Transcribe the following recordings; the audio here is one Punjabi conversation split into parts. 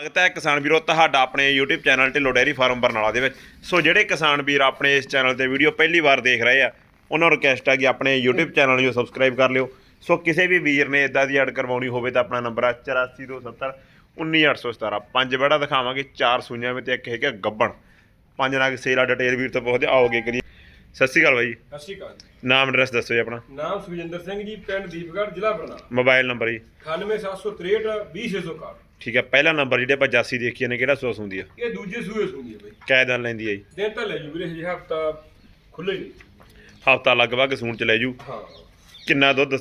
ਸਵਾਗਤ ਹੈ ਕਿਸਾਨ ਵੀਰੋ ਤੁਹਾਡਾ ਆਪਣੇ YouTube channel Dhillon dairy farm Barnala ਦੇ ਵਿੱਚ। ਸੋ ਜਿਹੜੇ ਕਿਸਾਨ ਵੀਰ ਆਪਣੇ ਇਸ ਚੈਨਲ ਤੇ ਵੀਡੀਓ ਪਹਿਲੀ ਵਾਰ ਦੇਖ ਰਹੇ ਆ ਉਹਨਾਂ ਨੂੰ ਰਿਕਵੈਸਟ ਹੈ ਕਿ ਆਪਣੇ YouTube ਚੈਨਲ ਨੂੰ ਸਬਸਕ੍ਰਾਈਬ ਕਰ ਲਿਓ। ਸੋ ਕਿਸੇ ਵੀ ਵੀਰ ਨੇ ਇਦਾਂ ਦੀ ਐਡ ਕਰਵਾਉਣੀ ਹੋਵੇ ਤਾਂ ਆਪਣਾ ਨੰਬਰ ਹੈ 8427 19817 ਪੰਜ ਬੜਾ ਦਿਖਾਵਾਂਗੇ ਚਾਰ ਸੂਈਆਂ ਵਿੱਚ ਤੇ ਇੱਕ ਹੈਗਾ ਗੱਬਣ। ਪੰਜ ਨਾਗ ਸੇਲਾ ਡਿਟੇਲ ਵੀਰ ਤੋਂ ਪੁੱਛਦੇ ਆਓਗੇ ਕਰੀਏ। ਸਤਿ ਸ਼੍ਰੀ ਅਕਾਲ ਬਾਈ। ਸਤਿ ਸ਼੍ਰੀ ਅਕਾਲ ਨਾਮ ਐਡਰੈਸ ਦੱਸੋ ਜੀ ਆਪਣਾ। ਨਾਮ ਸੁਖਜਿੰਦਰ ਸਿੰਘ ਜੀ ਪਿੰਡ ਦੀਪਗੜ੍ਹ ਜ਼ਿਲ੍ਹਾ ਬਰਨਾਲਾ। ਮੋਬਾਈਲ ਨੰਬਰ ਜੀ। 98763 20661 ਠੀਕ ਹੈ ਪਹਿਲਾ ਨੰਬਰ ਜਿਹੜੇ ਆਪਾਂ ਜਾਸੀ ਦੇਖੀ ਨੇ ਕਿਹੜਾ ਸੋਸ ਹੁੰਦੀ ਆ? ਇਹ ਦੂਜੇ ਸੂਏ ਸੁਣਦੀ ਹੈ ਬਈ। ਕੈ ਦਿਨ ਲੈਂਦੀ ਹੈ ਜੀ। ਦਿਨ ਤਾਂ ਲੈ ਜੂ ਵੀਰੇ ਹਜੇ ਹਫਤਾ ਖੁੱਲੇ ਨਹੀਂ। ਹਫਤਾ ਲਗਭਗ ਸੂਣ ਚ ਲੈ ਜੂ। ਹਾਂ। ਕਿੰਨਾ ਦੁੱਧ?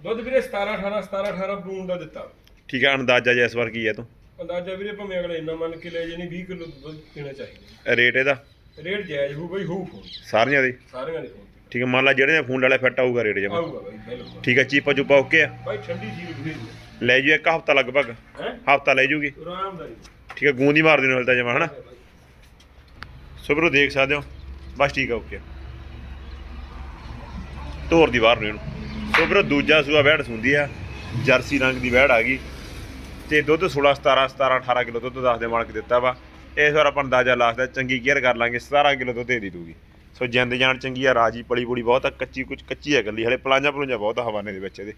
ਦੁੱਧ ਵੀਰੇ 17 18 17 18 ਬੂਨ ਦਾ ਦਿੱਤਾ। ਠੀਕ ਹੈ ਅੰਦਾਜ਼ਾ ਜਿਹਾ ਇਸ ਵਾਰ ਕੀ ਹੈ ਤੂੰ? ਅੰਦਾਜ਼ਾ ਵੀਰੇ ਭਾਵੇਂ ਅਗਲਾ ਇੰਨਾ ਮੰਨ ਕੇ ਲੈ ਜਾਣੀ 20 ਕਿਲੋ ਦੁੱਧ ਪੀਣਾ ਚਾਹੀਦਾ। ਰੇਟ ਇਹਦਾ? ਰੇਟ ਜਾਇਜ਼ ਹੋ ਬਈ ਹੋਊ ਫੋਨ। ਸਾਰੀਆਂ ਦੇ? ਸਾਰਿਆਂ ਦੇ ਫੋਨ ਠੀਕ ਹੈ ਮੰਨ ਲਾ ਜਿਹੜੇ ਫੋਨ ਵਾਲੇ ਫਿੱਟ ਆਊਗਾ ਰੇਟ ਜਮਾ ਆਊਗਾ ਬਈ ਬਿਲਕੁਲ। ਠੀਕ ਹੈ ਚੀਪਾ ਚੁਪਾ ਓਕੇ ਆ? ਬਾਈ ਠੰਡੀ ਚੀਜ਼ ਵੀਰੇ ਲੈ ਜੂ ਇੱਕ ਹਫਤਾ ਲਗਭਗ। ਹੈ? ਹਫਤਾ ਲੈ ਜੂਗੀ। ਆਰਾਮਦਾਰੀ ਠੀਕ ਹੈ ਗੂੰਦੀ ਮਾਰ ਦੇਣ ਹਲਦਾ ਜਮਾ ਹਨਾ? ਸੋ ਵੀਰੋ ਦੇਖ ਸਕਦੇ ਹੋ। ਬਸ ਠੀਕ ਹੈ ਓਕੇ। ਧੋਰ ਦੀ ਬਾਹਰ ਨੂੰ ਇਹਨੂੰ। ਸੋ ਵੀਰੋ ਦੂਜਾ ਸੂਆ ਵਹਿੜ ਸੁੰਦੀ ਆ। ਜਰਸੀ ਰੰਗ ਦੀ ਵਹਿੜ ਆ ਗਈ। ਤੇ ਦੁੱਧ 16 17 17 18 ਕਿਲੋ ਦੁੱਧ ਦੱਸ ਦੇ ਮਾਲਕ ਦਿੱਤਾ ਵਾ। ਇਸ ਵਾਰ ਆਪਾਂ ਅੰਦਾਜ਼ਾ ਲਾਸਦਾ ਚੰਗੀ ਕੇਅਰ ਕਰ ਲਾਂਗੇ 17 ਕਿਲੋ ਦੁੱਧ ਦੇ ਦੂਗੀ ਸੋ ਜਿੰਦ ਜਾਨ ਚੰਗੀ ਆ ਰਾਜੀ ਪਲੀ ਪੁਲੀ ਬਹੁਤ ਆ ਕੱਚੀ ਕੁਝ ਕੱਚੀ ਆ ਗੱਲੀ ਹਲੇ ਪਲਾਂਜਾ ਪਲੂੰਜਾ ਬਹੁਤ ਹਵਾਨੇ ਦੇ ਵਿੱਚ ਇਹਦੇ।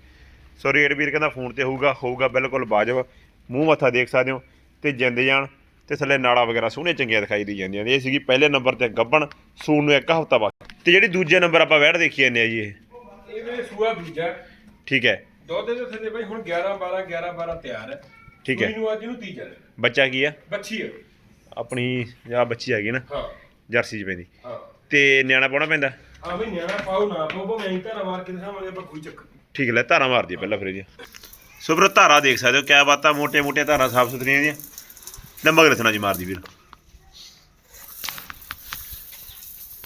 ਸੋ ਰੇਟ ਵੀਰ ਕਹਿੰਦਾ ਫੋਨ ਤੇ ਹੋਊਗਾ ਹੋਊਗਾ ਬਿਲਕੁਲ ਵਾਜਬ। ਮੂੰਹ ਮੱਥਾ ਦੇਖ ਸਕਦੇ ਹੋ ਤੇ ਜਿੰਦ ਜਾਨ ਤੇ ਥੱਲੇ ਨਾੜਾ ਵਗੈਰਾ ਸੋਹਣੀਆਂ ਚੰਗੀਆਂ ਦਿਖਾਈ ਦੀ ਜਾਂਦੀਆਂ ਨੇ। ਇਹ ਸੀਗੀ ਪਹਿਲੇ ਨੰਬਰ ਤੇ ਗੱਬਣ ਸੂਣ ਨੂੰ ਇੱਕ ਹਫਤਾ ਬਾਅਦ। ਤੇ ਜਿਹੜੀ ਦੂਜੇ ਨੰਬਰ ਆਪਾਂ ਵੈੜ ਦੇਖੀ ਜਾਂਦੇ ਆ ਜੀ ਇਹ। ਸੂਆ ਠੀਕ ਹੈ। ਦੁੱਧ ਦੇ ਥੱਲੇ ਬਈ ਹੁਣ 11 12 11 12 ਤਿਆਰ ਹੈ। ਠੀਕ ਹੈ। ਅੱਜ ਨੂੰ ਬੱਚਾ ਕੀ ਆ? ਬੱਚੀ ਹੈ ਆਪਣੀ ਜਾਂ ਬੱਚੀ ਹੈਗੀ ਨਾ। ਹਾਂ। ਜਰਸੀ ਚ ਪੈਂਦੀ। ਹਾਂ। ਤੇ ਨਿਆਣਾ ਪਾਉਣਾ ਪੈਂਦਾ? ਆ ਵੀ ਨਿਆਣਾ ਪਾਉ ਨਾ ਪਾਉ ਭਾਵੇਂ ਅਸੀਂ ਧਾਰਾ ਮਾਰ ਕੇ ਦਿਖਾਵਾਂਗੇ ਆਪਾਂ ਕੋਈ ਚੱਕਰ ਨਹੀਂ ਠੀਕ ਲੈ ਧਾਰਾ ਮਾਰਦੀ ਆ ਪਹਿਲਾਂ ਫਿਰ ਜੀ ਸੋ ਵੀਰੋ ਧਾਰਾ ਦੇਖ ਸਕਦੇ ਹੋ ਕਿਆ ਬਾਤਾਂ ਮੋਟੇ ਮੋਟੇ ਧਾਰਾ ਸਾਫ਼ ਸੁਥਰੀਆਂ ਦੀਆਂ ਲੰਬਾ ਰਸਨਾ ਜੀ ਮਾਰਦੀ ਵੀਰ।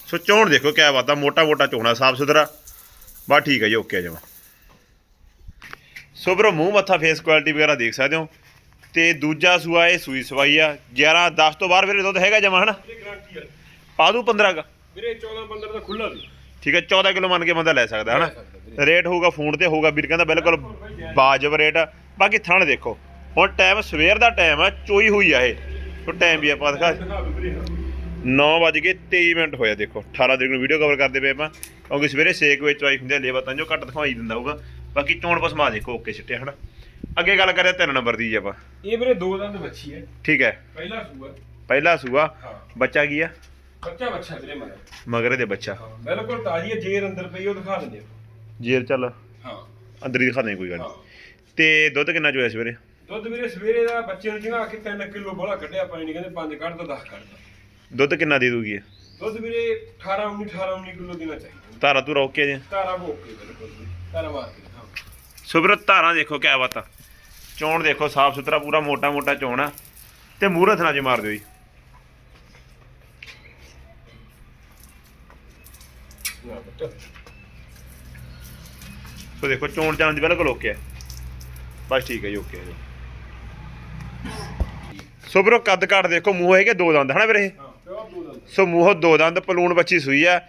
ਸੋ ਚੋਣ ਦੇਖੋ ਕਿਆ ਬਾਤਾਂ ਮੋਟਾ ਮੋਟਾ ਚੋਣਾ ਸਾਫ਼ ਸੁਥਰਾ। ਬਾ ਠੀਕ ਹੈ ਜੀ ਓਕੇ ਜਮਾ। ਸੋ ਵੀਰੋ ਮੂੰਹ ਮੱਥਾ ਫੇਸ ਕੁਆਲਿਟੀ ਵਗੈਰਾ ਦੇਖ ਸਕਦੇ ਹੋ। ਤੇ ਦੂਜਾ ਸੂਆ ਇਹ ਸੂਈ ਸਵਾਈ ਆ। 11 10 ਤੋਂ ਬਾਅਦ ਵੀਰੇ ਦੁੱਧ ਹੈਗਾ ਜਮਾ ਹਨਾ? ਗਾਰੰਟੀ ਹੈ ਪਾ ਦੂ 15 ਕਾ। ਵੀਰੇ 14 15 ਦਾ ਖੁੱਲਾ ਵੀ ਠੀਕ ਹੈ 14 ਕਿਲੋ ਮੰਨ ਕੇ ਬੰਦਾ ਲੈ ਸਕਦਾ ਹਨਾ? ਰੇਟ ਹੋਊਗਾ ਫੋਨ ਤੇ ਹੋਊਗਾ ਵੀਰ ਕਹਿੰਦਾ ਬਿਲਕੁਲ ਵਾਜਬ ਰੇਟ। ਬਾਕੀ ਥਣ ਦੇਖੋ ਹੁਣ ਟਾਈਮ ਸਵੇਰ ਦਾ ਟਾਈਮ ਆ ਚੋਈ ਹੋਈ ਆ ਇਹ। ਉਹ ਟਾਈਮ ਵੀ ਆਪਾਂ ਦਿਖਾ ਦਿਖਾ ਦਿਓ ਵੀਰੇ 9:23 ਮਿੰਟ ਹੋਇਆ ਦੇਖੋ 18 ਤਰੀਕ ਨੂੰ ਵੀਡੀਓ ਕਵਰ ਕਰਦੇ ਪਏ ਆਪਾਂ। ਕਿਉਂਕਿ ਸਵੇਰੇ 6 ਵਜੇ ਚੋਈ ਹੁੰਦੀ ਆ ਲੇਵਾ ਤਾਂ ਜੋ ਘੱਟ ਦਿਖਾਈ ਦਿੰਦਾ ਹੋਊਗਾ। ਬਾਕੀ ਚੋਣ ਪਸਮਾ ਦੇਖੋ ਓਕੇ ਸਿੱਟੇ ਹਨਾ? ਅੱਗੇ ਗੱਲ ਕਰਿਆ ਤਿੰਨ ਨੰਬਰ ਦੀ ਆਪਾਂ। ਇਹ ਵੀਰੇ ਦੋ ਦੰਦ ਬੱਚੀ ਹੈ। ਠੀਕ ਹੈ। ਪਹਿਲਾ ਸੂਆ। ਪਹਿਲਾ ਸੂਆ ਹਾਂ। ਬੱਚਾ ਕੀ ਆ? ਬੱਚਾ ਬੱਚਾ ਵੀਰੇ ਮਗਰ। ਮਗਰੇ ਦੇ ਬੱਚਾ। ਹਾਂ ਬਿਲਕੁਲ ਤਾਜੀ ਹੈ ਜੇਰ ਅੰਦਰ ਪਈ ਉਹ ਦਿਖਾ ਦਿੰਦੇ ਜੇਰ ਚੱਲ। ਹਾਂ। ਅੰਦਰ ਹੀ ਦਿਖਾ ਦੇ ਕੋਈ ਗੱਲ ਹਾਂ। ਨੀ। ਤੇ ਦੁੱਧ ਕਿੰਨਾ ਚੋਇਆ ਸਵੇਰੇ? ਦੁੱਧ ਵੀਰੇ ਸਵੇਰੇ ਦਾ ਬੱਚੇ ਨੂੰ ਜਿਹਾ ਕਿ 3 ਕਿਲੋ ਬੋਲਾ ਕੱਢਿਆ ਪਾਣੀ ਨਹੀਂ ਕਹਿੰਦੇ 5 ਕੱਢ ਦੋ 10 ਕੱਢ ਦੋ। ਦੁੱਧ ਕਿੰਨਾ ਦੇ ਦੂਗੀ ਇਹ? ਦੁੱਧ ਵੀਰੇ 18 19 18 19 ਕਿਲੋ ਦੇਣਾ ਚਾਹੀਦਾ। ਧਾਰਾ ਤੂੰ ਰੋਕ ਕੇ ਜੇ ਤਾਰਾ ਭੋਕੇ ਬਿਲਕੁਲ ਤਾਰਾ ਮਾਰ ਕੇ ਦਿਖਾਓ। ਸੋ ਵੀਰੋ ਧਾਰਾਂ ਦੇਖੋ ਕਿਆ ਬਾਤਾਂ ਚੋਣ ਦੇਖੋ ਸਾਫ਼ ਸੁਥਰਾ ਪੂਰਾ ਮੋਟਾ ਮੋਟਾ ਚੋਣ ਆ। ਤੇ ਮੂਹਰਤ ਨਾਲ ਜੀ ਮਾਰ ਦਿਓ ਜੀ। ਨਾ ਬੱਚਾ ਸੋ ਦੇਖੋ ਚੋਣ ਚਾਣ ਦੀ ਬਿਲਕੁਲ ਓਕੇ ਹੈ। ਬਸ ਠੀਕ ਹੈ ਜੀ ਓਕੇ ਹੈ ਜੀ। ਸੋ ਵੀਰੋ ਕੱਦ ਕਾਠ ਦੇਖੋ ਮੂੰਹ ਹੈਗੇ ਦੋ ਦੰਦ ਹਨਾ ਵੀਰੇ ਸੋ ਮੂੰਹ ਦੋ ਦੰਦ ਪਲੂਣ ਬੱਚੀ ਸੂਈ ਆ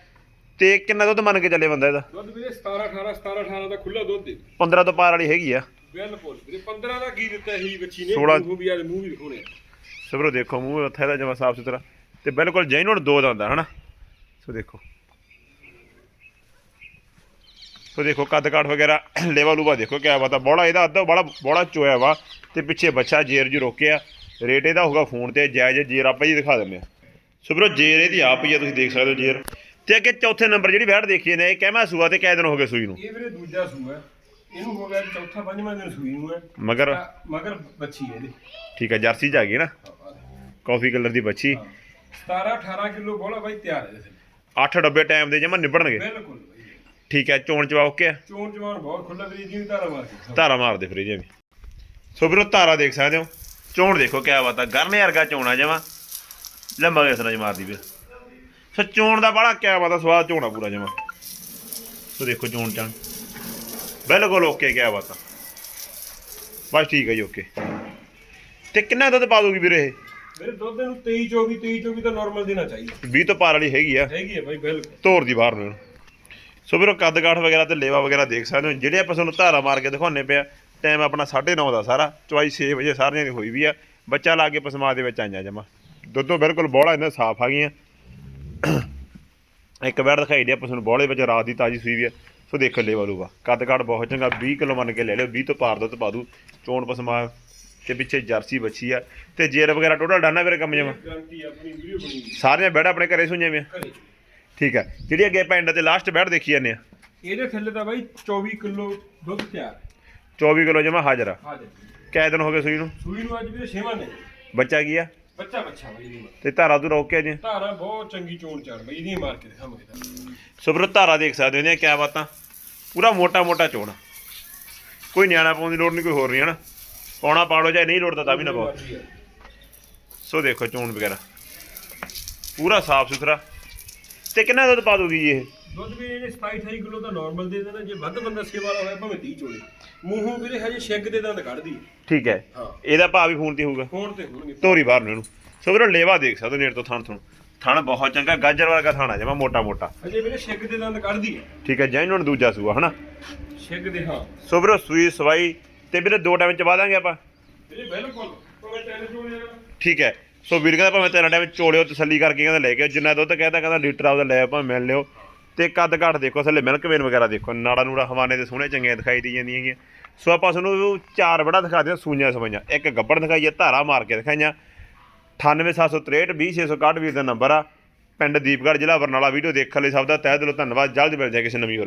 ਤੇ ਕਿੰਨਾ ਦੁੱਧ ਮੰਨ ਕੇ ਚੱਲੇ ਬੰਦਾ ਇਹਦਾ? ਦੁੱਧ ਵੀਰੇ 17 18 17 18 ਦਾ ਖੁੱਲਾ ਦੁੱਧ ਦੇ 15 ਤੋਂ ਪਾਰ ਵਾਲੀ ਹੈਗੀ ਆ। ਬਿਲਕੁਲ ਵੀਰੇ 15 ਦਾ ਕੀ ਦਿੱਤਾ ਇਹੀ ਬੱਚੀ ਨੇ ਮੂੰਹ ਵੀ ਆ ਮੂੰਹ ਵੀ ਦਿਖਾਉਣੇ। ਸੋ ਵੀਰੋ ਦੇਖੋ ਮੂੰਹ ਉੱਥੇ ਦਾ ਜਮਾ ਸਾਫ਼ ਸੁਥਰਾ ਤੇ ਬਿਲਕੁਲ ਜੈਨੂਨ ਦੋ ਦੰਦ ਹਨਾ? ਸੋ ਦੇਖੋ। ਸੋ ਦੇਖੋ ਕੱਦ ਕਾਠ ਵਗੈਰਾ ਲੇਵਾ ਲੂਵਾ ਦੇਖੋ ਕਿਆ ਬਾਤ ਆ ਬੋੜਾ ਇਹਦਾ ਅੱਧਾ ਬੜਾ ਬੋੜਾ ਚੋਇਆ ਵਾ ਤੇ ਪਿੱਛੇ ਬੱਚਾ ਜੇਰ ਜੀ ਰੋਕਿਆ ਰੇਟ ਇਹਦਾ ਹੋਊਗਾ ਫੋਨ ਤੇ ਜਾਇਜ਼ ਜੇਰ ਆਪਾਂ ਜੀ ਦਿਖਾ ਦਿੰਦੇ ਆ ਸੋ ਵੀਰੋ ਜੇਰ ਇਹਦੀ ਆਪ ਹੀ ਆ ਤੁਸੀਂ ਦੇਖ ਸਕਦੇ ਹੋ ਜੇਰ ਤੇ ਅੱਗੇ ਚੌਥੇ ਨੰਬਰ ਜਿਹੜੀ ਵੈਟ ਦੇਖੀ ਨੇ ਇਹ ਕਹਿਮਾ ਸੂਆ ਤੇ ਕਿਹ ਦਿਨ ਹੋ ਗਏ ਸੂਈ ਨੂੰ ਇਹ ਵੀਰੇ ਦੂਜਾ ਸੂਆ ਹੈ। ਇਹਨੂੰ ਹੋ ਗਿਆ ਚੌਥਾ ਪੰਜਵਾਂ ਦਿਨ ਸੂਈ ਨੂੰ ਹੈ ਮਗਰ ਮਗਰ ਬੱਚੀ ਹੈ ਇਹਦੀ ਠੀਕ ਹੈ ਜਰਸੀ ਚ ਆ ਗਈ ਨਾ ਕਾਫੀ ਕਲਰ ਦੀ ਬੱਚੀ 17 18 ਕਿਲੋ ਬੋਲਾ ਬਾਈ ਤਿਆਰ ਹੈ ਇਹਦੇ 8 ਡੱਬੇ ਟਾਈਮ ਦੇ ਜਮਾ ਨਿਬੜਨਗੇ ਬਿਲਕੁਲ ਠੀਕ ਹੈ ਚੋਣ ਚਵਾ ਓਕੇ ਆ ਚੋਣ ਜਵਾਨ ਬਹੁਤ ਖੁੱਲਾ ਵੀਰੇ ਜੀ ਧਾਰਾ ਮਾਰ ਕੇ ਧਾਰਾ ਮਾਰਦੇ ਫਿਰ ਜਿਵੇਂ ਸੋ ਵੀਰੋ ਧਾਰਾ ਦੇਖ ਸਕਦੇ ਹੋ। ਚੋਣ ਦੇਖੋ ਕਿਆ ਬਾਤ ਆ। ਗਰਨੇ ਵਰਗਾ ਚੋਣਾ ਜਮਾ। ਲੰਬਾ ਇਸ ਤਰ੍ਹਾਂ ਮਾਰਦੀ ਵੀਰ। ਸੋ ਚੋਣ ਦਾ ਬੜਾ ਕਿਆ ਬਾਤ ਆ ਸਵਾਦ ਚੋਣਾ ਪੂਰਾ ਜਮਾ। ਸੋ ਦੇਖੋ ਚੋਣ ਚਾਣ ਬਿਲਕੁਲ ਓਕੇ ਕਿਆ ਬਾਤ ਆ। ਬਸ ਠੀਕ ਹੈ ਜੀ ਓਕੇ। ਤੇ ਕਿੰਨਾ ਦੁੱਧ ਪਾ ਦੂਗੀ ਵੀਰ ਇਹ? ਮੇਰੇ ਦੁੱਧ ਨੂੰ 23 24 23 24 ਤਾਂ ਨਾਰਮਲ ਦੇਣਾ ਚਾਹੀਦਾ। 20 ਤੋਂ ਪਾਰ ਵਾਲੀ ਹੈਗੀ ਆ। ਹੈਗੀ ਹੈ ਬਾਈ ਬਿਲਕੁਲ। ਤੋਰ ਦੀ ਬਾਹਰ ਨੂੰ ਸੋ ਵੀਰੋ ਕੱਦ ਕਾਠ ਵਗੈਰਾ ਤੇ ਲੇਵਾ ਵਗੈਰਾ ਦੇਖ ਸਕਦੇ ਹੋ। ਜਿਹੜੇ ਆਪਾਂ ਤੁਹਾਨੂੰ ਧਾਰਾ ਮਾਰ ਕੇ ਦਿਖਾਉਣੇ ਪਿਆ ਟਾਈਮ ਆਪਣਾ 9:30 ਦਾ ਸਾਰਾ ਚੁਆਈ 6 ਵਜੇ ਸਾਰਿਆਂ ਦੀ ਹੋਈ ਵੀ ਆ। ਬੱਚਾ ਲਾ ਕੇ ਪਸਮਾ ਦੇ ਵਿੱਚ ਆਈਆਂ ਜਮਾ। ਦੁੱਧੋਂ ਬਿਲਕੁਲ ਬੋਲਾ ਇਹਨਾਂ ਸਾਫ਼ ਆ ਗਈਆਂ। ਇੱਕ ਵਾਰ ਦਿਖਾਈ ਦਿਆ ਪਸੂ ਨੂੰ ਬੋਲੇ ਵਿੱਚ ਰਾਤ ਦੀ ਤਾਜੀ ਸੂਈ ਵੀ ਆ। ਸੋ ਦੇਖ ਲੈ ਵਾਲੂਗਾ ਕੱਦ ਕਾਠ ਬਹੁਤ ਚੰਗਾ 20 ਕਿਲੋ ਮੰਨ ਕੇ ਲੈ ਲਿਓ 20 ਤੋਂ ਪਾਰ ਦੁੱਧ ਪਾ ਦੂ ਚੋਣ ਪਸਮਾ ਤੇ ਪਿੱਛੇ ਜਰਸੀ ਬੱਚੀ ਆ। ਤੇ ਜੇਰ ਵਗੈਰਾ ਟੋਟਲ ਡਾਨਾ ਵੀਰੇ ਕੰਮ ਜਮਾ? ਸਾਰੀਆਂ ਬੈੜ ਆਪਣੇ ਘਰੇ ਸੁਈਆਂ ਵੀ ਠੀਕ ਆ ਜਿਹੜੀ ਅੱਗੇ ਪਿੰਡ ਤੇ ਲਾਸਟ ਬੈੜ ਦੇਖੀ ਜਾਂਦੇ ਆ। ਇਹਦੇ ਥੱਲੇ ਤਾਂ ਬਾਈ 24 ਕਿਲੋ ਦੁੱਧ ਤਿਆਰ 24 ਕਿਲੋ ਜਮਾ ਹਾਜ਼ਰ ਆ। ਹਾਜ਼ਰ। ਕੈ ਦਿਨ ਹੋ ਗਏ ਸੂਈ ਨੂੰ? ਸੂਈ ਨੂੰ ਅੱਜ ਵੀ ਛੇਵਾਂ ਨੇ ਬੱਚਾ ਕੀ ਆ? ਬੱਚਾ ਬੱਚਾ ਬਾਈ ਇਹਦੀ ਤੇ ਧਾਰਾ ਤੂੰ ਰੋਕ ਕੇ ਜੀ। ਧਾਰਾ ਬਹੁਤ ਚੰਗੀ ਚੋਣ ਚਾੜ ਬਾਈ ਇਹਦੀ ਮਾਰ ਕੇ ਦਿਖਾਵਾਂਗੇ ਤਾਂ ਧਾਰਾ ਦੇਖ ਸਕਦੇ ਹੋ ਇਹਦੀਆਂ ਕਿਆ ਬਾਤਾਂ। ਪੂਰਾ ਮੋਟਾ ਮੋਟਾ ਚੋਣ ਕੋਈ ਨਿਆਣਾ ਪਾਉਣ ਦੀ ਲੋੜ ਨਹੀਂ ਕੋਈ ਹੋਰ ਨਹੀਂ ਹਨਾ? ਪਾਉਣਾ ਪਾੜੋ ਚਾਹੇ ਨਹੀਂ ਲੋੜਦਾ ਤਾਂ ਵੀ ਨਾ ਪਾਓ। ਆ। ਸੋ ਦੇਖੋ ਚੋਣ ਵਗੈਰਾ। ਪੂਰਾ ਸਾਫ਼ ਸੁਥਰਾ। ਤੇ ਕਿੰਨਾ ਦੁੱਧ ਪਾ ਦੂਗੀ ਜੀ ਇਹ? ਦੁੱਧ ਵੀ ਇਹਨੇ 27 28 ਕਿਲੋ ਤਾਂ ਨਾਰਮਲ ਦੇ ਦੇਣਾ ਜੇ ਵੱਧ ਬੰਦਾ ਸੇਵਾ ਵਾਲਾ ਹੋਇਆ ਭਾਵੇਂ 30 ਚੋਲੇ। ਮੂੰਹੋਂ ਵੀਰੇ ਹਜੇ ਛਿੱਗ ਦੇ ਦੰਦ ਕੱਢਦੀ ਹੈ। ਠੀਕ ਹੈ। ਹਾਂ। ਇਹਦਾ ਭਾਅ ਵੀ ਫੋਨ ਤੇ ਹੋਊਗਾ। ਫੋਨ ਤੇ ਹੋਣਗੇ। ਧੋਰੀ ਬਾਹਰ ਨੂੰ ਇਹਨੂੰ। ਸੋ ਵੀਰੋ ਲੇਵਾ ਦੇਖ ਸਕਦੇ ਹੋ ਨੇੜ ਤੋਂ ਥਣ ਤੋਂ ਥਣ ਬਹੁਤ ਚੰਗਾ ਗਾਜਰ ਵਰਗਾ ਥਾਣਾ ਜਮਾ ਮੋਟਾ ਮੋਟਾ। ਹਜੇ ਵੀਰੇ ਛਿੱਗ ਦੇ ਦੰਦ ਕੱਢਦੀ ਹੈ। ਠੀਕ ਹੈ ਜੈਨੂਨ ਦੂਜਾ ਸੂਆ ਹਨਾ? ਛਿੱਗ ਦੇ ਹਾਂ। ਸੋ ਵੀਰੋ ਸੂਈ ਸਵਾਈ ਤੇ ਵੀਰੇ ਦੋ ਟਾਈਮ ਚ ਵਾ ਦਾਂਗੇ ਆਪਾਂ। ਵੀਰੇ ਬਿਲਕੁਲ। ਭਾਵੇਂ ਤਿੰਨ ਚੋਲੇ ਠੀਕ ਹੈ। ਸੋ ਵੀਰ ਕਹਿੰਦਾ ਭਾਵੇਂ ਤੇਰਾ ਟਾਈਮ ਚੋਲਿਓ ਤਸੱਲੀ ਕਰਕੇ ਕਹਿੰਦਾ ਲੈ ਕੇ ਜਿੰਨਾ ਦੁੱਧ ਕਹਿੰਦਾ ਕਹਿੰਦਾ ਲੀਟਰ ਆਪਦਾ ਲੈ ਭਾਵੇਂ ਮਿਲ ਲਿਓ। ਤੇ ਕੱਦ ਘੱਟ ਦੇਖੋ, ਥੱਲੇ ਮਿਲਕ ਵੇਨ ਵਗੈਰਾ ਦੇਖੋ। ਨਾੜਾ ਨੂੜਾ ਹਵਾਨੇ ਦੇ ਸੋਹਣੇ ਚੰਗੇ ਦਿਖਾਈ ਦੀ ਜਾਂਦੀਆਂ ਹੈਗੀਆਂ। ਸੋ ਆਪਾਂ ਤੁਹਾਨੂੰ ਚਾਰ ਬੜਾ ਦਿਖਾ ਦਿਆਂ, ਸੂਈਆਂ ਸਵਾਈਆਂ। ਇੱਕ ਗੱਬੜ ਦਿਖਾਈਏ, ਧਾਰਾ ਮਾਰ ਕੇ ਦਿਖਾਈਆਂ। 98763 20661 ਵੀਰ ਦਾ ਨੰਬਰ ਆ। ਪਿੰਡ ਦੀਪਗੜ੍ਹ ਜ਼ਿਲ੍ਹਾ ਬਰਨਾਲਾ, ਵੀਡੀਓ ਦੇਖਣ ਲਈ ਸਭ ਦਾ ਤਹਿ ਦਿਲੋਂ ਧੰਨਵਾਦ। ਜਲਦ ਮਿਲ ਜਾਏ ਕਿਸੇ ਨਵੀਂ ਹੋਰ